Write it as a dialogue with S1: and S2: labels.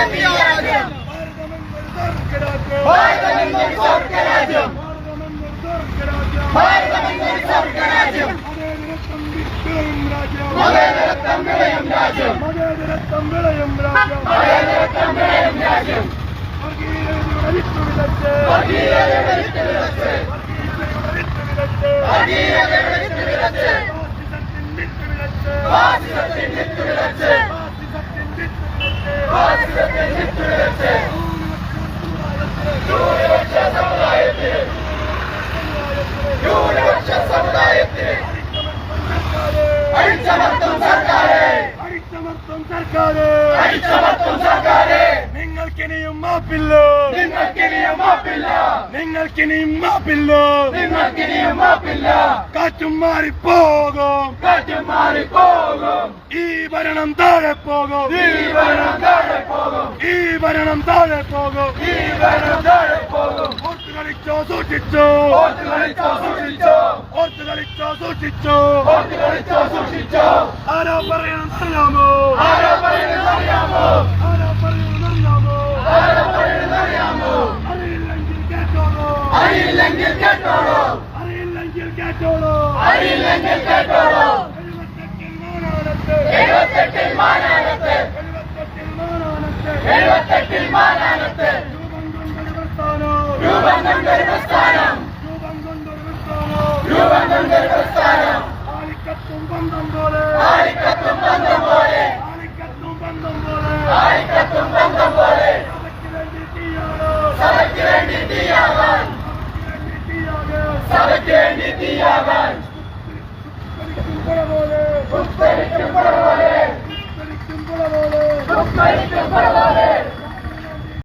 S1: भारत या
S2: राज्य भारत स्वर्ग
S1: राज्य भारत स्वर्ग
S2: राज्य मगध
S1: रत्न विलयम राज्य
S2: मगध रत्न
S1: विलयम
S2: राज्य
S1: मगध रत्न
S2: विलयम राज्य वर्गीय
S1: वरिष्ठ विदत्ते वर्गीय
S2: वरिष्ठ विदत्ते वर्गीय
S1: वरिष्ठ विदत्ते वर्गीय
S2: वरिष्ठ विदत्ते
S1: वासिसत्ते नित्य
S2: विदत्ते സർക്കാരെ
S1: നിങ്ങൾക്കിനിയും മാപ്പില്ല
S2: മാപ്പില്ല
S1: നിങ്ങൾക്കിനിയും മാപ്പില്ല.
S2: നിങ്ങൾക്കിനിയും മാപ്പില്ല.
S1: കാറ്റും മാറിപ്പോകും.
S2: കാറ്റും മാറിപ്പോകും.
S1: ഈ ഭരണം താഴെ പോകും.
S2: ഈ ഭരണം താഴെ പോകും.
S1: ഈ ഭരണം താഴെ പോകും.
S2: ഈ ഭരണം താഴെ പോകും.
S1: ഓർത്ത് കളിച്ചോ സൂക്ഷിച്ചോ.
S2: ഓർത്ത് കളിച്ചോ സൂക്ഷിച്ചോ.
S1: ഓർത്ത് കളിച്ചോ സൂക്ഷിച്ചോ.
S2: ഓർത്ത് കളിച്ചോ സൂക്ഷിച്ചോ.
S1: ആരോ പറയണം
S2: ആരോ പറയുന്നറിയാമോ
S1: ആരോ പറയണമെന്നറിയാമോ
S2: ആരോ പറയുന്നറിയാമോ
S1: അറിയില്ലെങ്കിൽ കേട്ടോളൂ
S2: അറിയില്ലെങ്കിൽ കേട്ടോളൂ.
S1: അറിയില്ലെങ്കിൽ കേട്ടോളൂ.
S2: അറിയില്ലെങ്കിൽ കേട്ടോളൂ.
S1: എഴുപത്തെട്ടിൽ മാനാനത്ത്
S2: എഴുപത്തെട്ടിൽ മാനാനത്ത്
S1: മാനാനത്ത്
S2: എഴുപത്തെട്ടിൽ മാനാനത്ത്
S1: രൂപം കൊണ്ടൊരു പ്രസ്ഥാനം. തീയാകാൻ
S2: ഉത്തരിക്കും പുറ
S1: ഉത്തരിക്കും പുറ
S2: ഉത്തരിക്കും പുറ പോലെ